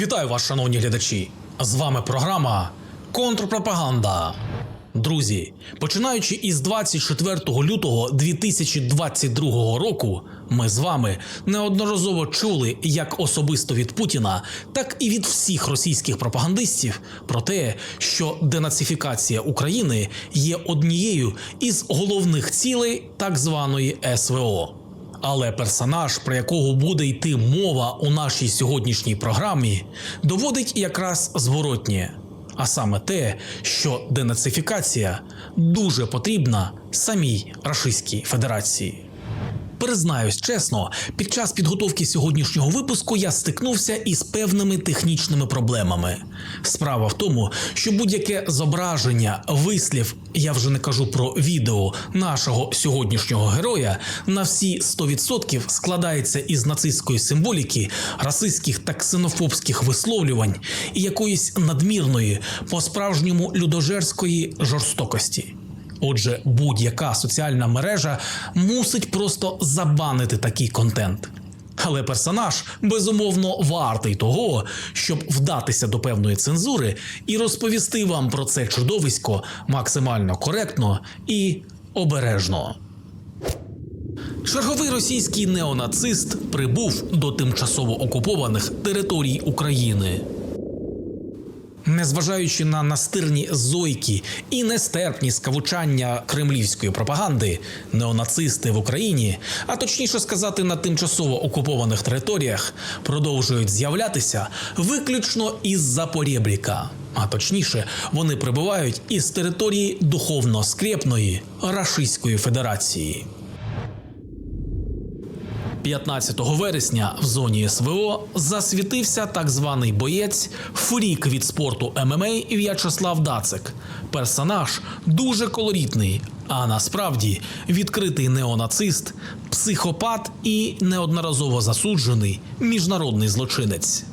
Вітаю вас, шановні глядачі! З вами програма Контрпропаганда. Друзі, починаючи із 24 лютого 2022 року, ми з вами неодноразово чули як особисто від Путіна, так і від всіх російських пропагандистів про те, що денацифікація України є однією із головних цілей так званої СВО. Але персонаж, про якого буде йти мова у нашій сьогоднішній програмі, доводить якраз зворотнє, а саме те, що денацифікація дуже потрібна самій Рашистській Федерації. Признаюсь чесно, під час підготовки сьогоднішнього випуску я стикнувся із певними технічними проблемами. Справа в тому, що будь-яке зображення, вислів, я вже не кажу про відео нашого сьогоднішнього героя, на всі 100% складається із нацистської символіки, расистських та ксенофобських висловлювань і якоїсь надмірної, по-справжньому людожерської жорстокості. Отже, будь-яка соціальна мережа мусить просто забанити такий контент. Але персонаж безумовно вартий того, щоб вдатися до певної цензури і розповісти вам про це чудовисько максимально коректно і обережно. Черговий російський неонацист прибув до тимчасово окупованих територій України. Незважаючи на настирні зойки і нестерпні скавучання кремлівської пропаганди, неонацисти в Україні, а точніше сказати, на тимчасово окупованих територіях, продовжують з'являтися виключно із Запорєбріка. А точніше, вони прибувають із території духовно скрепної Рашистської Федерації. 15 вересня в зоні СВО засвітився так званий боєць фрік від спорту ММА В'ячеслав Дацик. Персонаж дуже колоритний, а насправді відкритий неонацист, психопат і неодноразово засуджений міжнародний злочинець.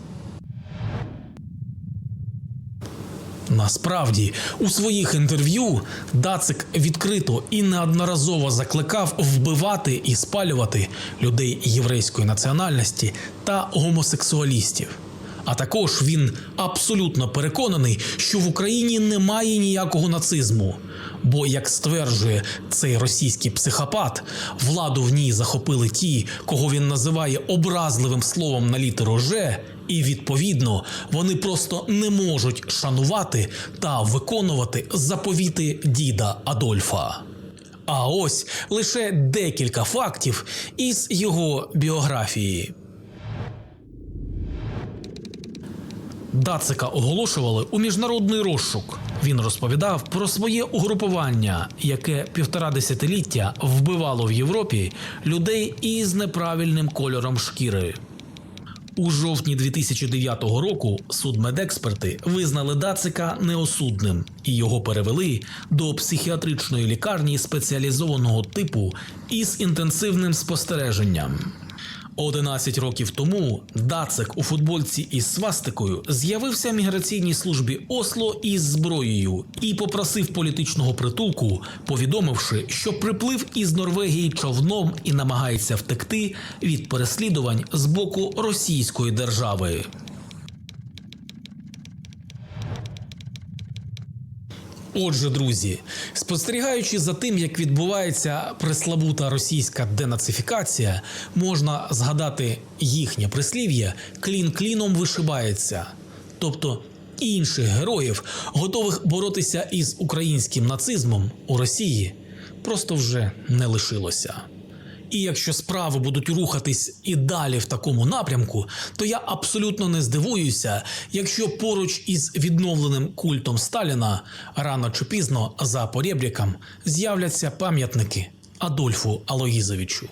Насправді, у своїх інтерв'ю Дацик відкрито і неодноразово закликав вбивати і спалювати людей єврейської національності та гомосексуалістів. А також він абсолютно переконаний, що в Україні немає ніякого нацизму. Бо, як стверджує цей російський психопат, владу в ній захопили ті, кого він називає образливим словом на літеру Ж, і відповідно вони просто не можуть шанувати та виконувати заповіти діда Адольфа. А ось лише декілька фактів із його біографії. Дацика оголошували у міжнародний розшук. Він розповідав про своє угрупування, яке півтора десятиліття вбивало в Європі людей із неправильним кольором шкіри. У жовтні 2009 року судмедексперти визнали Дацика неосудним і його перевели до психіатричної лікарні спеціалізованого типу із інтенсивним спостереженням. 11 років тому Дацик у футбольці із свастикою з'явився в міграційній службі Осло із зброєю і попросив політичного притулку, повідомивши, що приплив із Норвегії човном і намагається втекти від переслідувань з боку Російської держави. Отже, друзі, спостерігаючи за тим, як відбувається преславута російська денацифікація, можна згадати їхнє прислів'я клін кліном вишибається, тобто інших героїв, готових боротися із українським нацизмом у Росії, просто вже не лишилося. І якщо справи будуть рухатись і далі в такому напрямку, то я абсолютно не здивуюся, якщо поруч із відновленим культом Сталіна рано чи пізно за порєбріком з'являться пам'ятники Адольфу Алоїзовичу.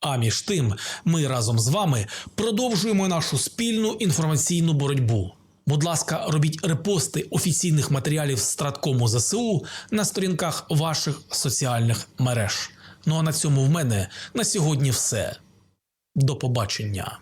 А між тим, ми разом з вами продовжуємо нашу спільну інформаційну боротьбу. Будь ласка, робіть репости офіційних матеріалів Страткому ЗСУ на сторінках ваших соціальних мереж. Ну а на цьому в мене на сьогодні все. До побачення.